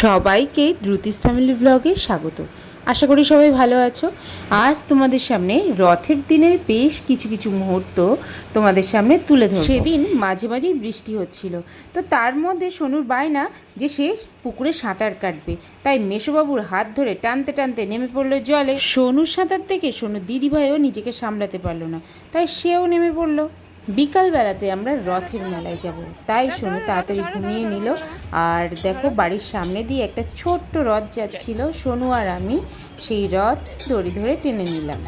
সবাইকে দ্রুতিস ফ্যামিলি ব্লগে স্বাগত। আশা করি সবাই ভালো আছো। আজ তোমাদের সামনে রথের দিনের বেশ কিছু কিছু মুহূর্ত তোমাদের সামনে তুলে ধরব। সেদিন মাঝে মাঝেই বৃষ্টি হচ্ছিল। তো তার মধ্যে সোনুর বায়না যে সে পুকুরে সাঁতার কাটবে, তাই মেশোবাবুর হাত ধরে টানতে টানতে নেমে পড়ল জলে। সোনুর সাঁতার থেকে সোনুর দিদিভাইও নিজেকে সামলাতে পারল না, তাই সেও নেমে পড়ল। বিকালবেলাতে আমরা রথের মেলায় যাব। তাই শোনো তাড়াতাড়ি ঘুমিয়ে নিল। আর দেখো, বাড়ির সামনে দিয়ে একটা ছোট্ট রথ যাচ্ছিল। সোনু আর আমি সেই রথ দড়ি ধরে টেনে নিলাম।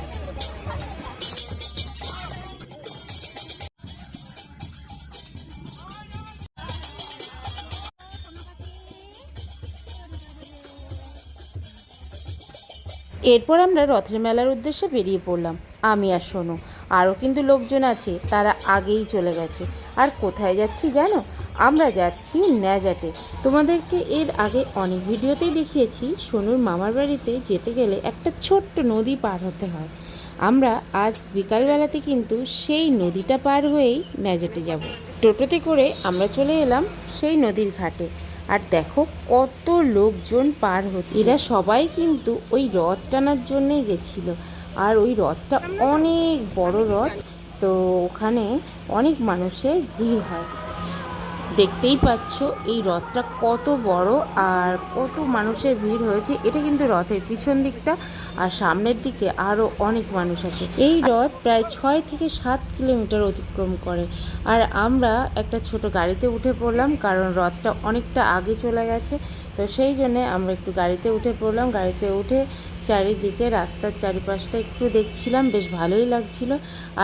এরপর আমরা রথের মেলার উদ্দেশ্যে বেরিয়ে পড়লাম, আমি আর সোনু। আরও কিন্তু লোকজন আছে, তারা আগেই চলে গেছে। আর কোথায় যাচ্ছি জানো? আমরা যাচ্ছি ন্যাজাটে। তোমাদেরকে এর আগে অনেক ভিডিওতেই দেখিয়েছি, সোনুর মামার বাড়িতে যেতে গেলে একটা ছোট্ট নদী পার হতে হয়। আমরা আজ বিকালবেলাতে কিন্তু সেই নদীটা পার হয়েই ন্যাজাটে যাব। টোটোতে করে আমরা চলে এলাম সেই নদীর ঘাটে। আর দেখো কত লোকজন পার হচ্ছে। এরা সবাই কিন্তু ওই রথ টানার জন্যই গেছিল। আর ওই রথটা অনেক বড় রথ তো ওখানে অনেক মানুষের ভিড় হয়। দেখতেই পাচ্ছ এই রথটা কত বড় আর কত মানুষের ভিড় হয়েছে, এটা কিন্তু রথের পিছন দিকটা আর সামনের দিকে আরও অনেক মানুষ আছে। এই রথ প্রায় ছয় থেকে সাত কিলোমিটার অতিক্রম করে আর আমরা একটা ছোট গাড়িতে উঠে পড়লাম কারণ রথটা অনেকটা আগে চলে গেছে, তো সেই জন্যে আমরা একটু গাড়িতে উঠে পড়লাম। গাড়িতে উঠে চারিদিকে, রাস্তার চারিপাশটা একটু দেখছিলাম, বেশ ভালোই লাগছিল।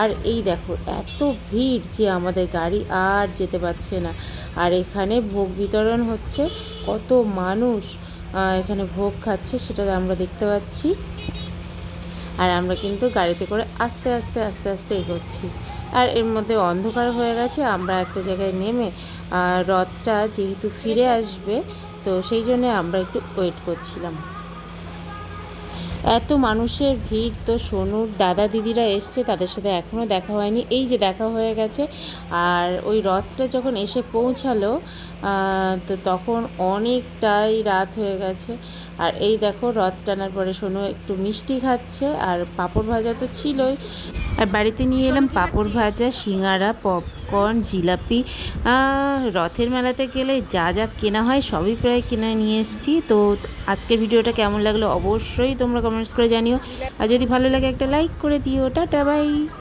আর এই দেখো, এত ভিড় যে আমাদের গাড়ি আর যেতে পারছে না। আর এখানে ভোগ বিতরণ হচ্ছে, কত মানুষ এখানে ভোগ খাচ্ছে, সেটা আমরা দেখতে পাচ্ছি। আর আমরা কিন্তু গাড়িতে করে আস্তে আস্তে আস্তে আস্তে এগোচ্ছি। আর এর মধ্যে অন্ধকার হয়ে গেছে, আমরা একটা জায়গায় নেমে রথটা যেহেতু ফিরে আসবে, তো সেই জন্যে আমরা একটু ওয়েট করছিলাম। এত মানুষের ভিড় তো সোনুর দাদা দিদিরা এসছে, তাদের সাথে এখনও দেখা হয়নি। এই যে দেখা হয়ে গেছে, আর ওই রথটা যখন এসে পৌঁছালো তো তখন অনেকটাই রাত হয়ে গেছে। আর এই দেখো রথ টানার পরে সোনু একটু মিষ্টি খাচ্ছে, আর পাঁপড় ভাজা তো ছিলই। আর বাড়িতে নিয়ে এলাম পাঁপড় ভাজা সিঙাড়া পপকর্ন, জিলাপি। রথের মেলাতে গেলে যা যা কেনা হয় সবই প্রায় কেনা নিয়ে এসেছি। তো আজকের ভিডিওটা কেমন লাগল অবশ্যই তোমরা কমেন্টস করে জানিও। আর যদি ভালো লাগে একটা লাইক করে দিও। Tata bye